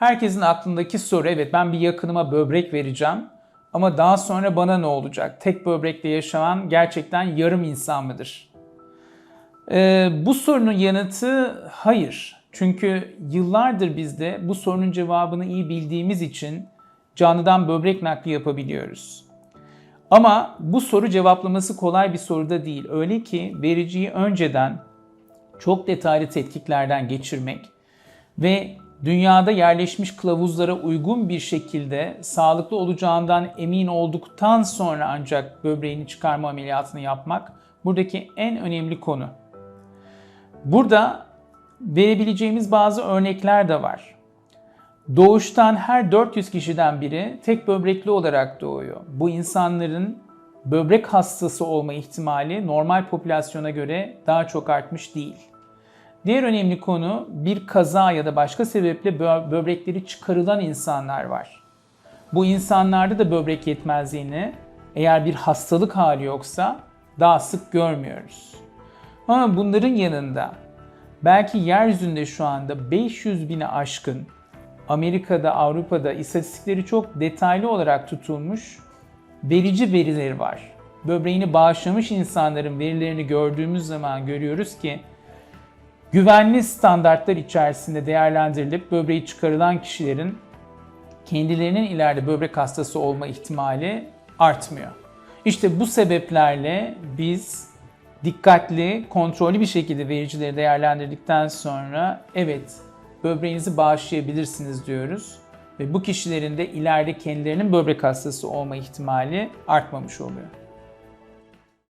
Herkesin aklındaki soru evet ben bir yakınıma böbrek vereceğim ama daha sonra bana ne olacak? Tek böbrekle yaşayan gerçekten yarım insan mıdır? Ee, bu sorunun yanıtı hayır. Çünkü yıllardır biz de bu sorunun cevabını iyi bildiğimiz için canlıdan böbrek nakli yapabiliyoruz. Ama bu soru cevaplaması kolay bir soru da değil. Öyle ki vericiyi önceden çok detaylı tetkiklerden geçirmek ve dünyada yerleşmiş kılavuzlara uygun bir şekilde sağlıklı olacağından emin olduktan sonra ancak böbreğini çıkarma ameliyatını yapmak buradaki en önemli konu. Burada verebileceğimiz bazı örnekler de var. Doğuştan her 400 kişiden biri tek böbrekli olarak doğuyor. Bu insanların böbrek hastası olma ihtimali normal popülasyona göre daha çok artmış değil. Diğer önemli konu bir kaza ya da başka sebeple bö- böbrekleri çıkarılan insanlar var. Bu insanlarda da böbrek yetmezliğini eğer bir hastalık hali yoksa daha sık görmüyoruz. Ama bunların yanında belki yeryüzünde şu anda 500 bine aşkın Amerika'da, Avrupa'da istatistikleri çok detaylı olarak tutulmuş verici verileri var. Böbreğini bağışlamış insanların verilerini gördüğümüz zaman görüyoruz ki güvenli standartlar içerisinde değerlendirilip böbreği çıkarılan kişilerin kendilerinin ileride böbrek hastası olma ihtimali artmıyor. İşte bu sebeplerle biz dikkatli, kontrollü bir şekilde vericileri değerlendirdikten sonra evet böbreğinizi bağışlayabilirsiniz diyoruz. Ve bu kişilerin de ileride kendilerinin böbrek hastası olma ihtimali artmamış oluyor.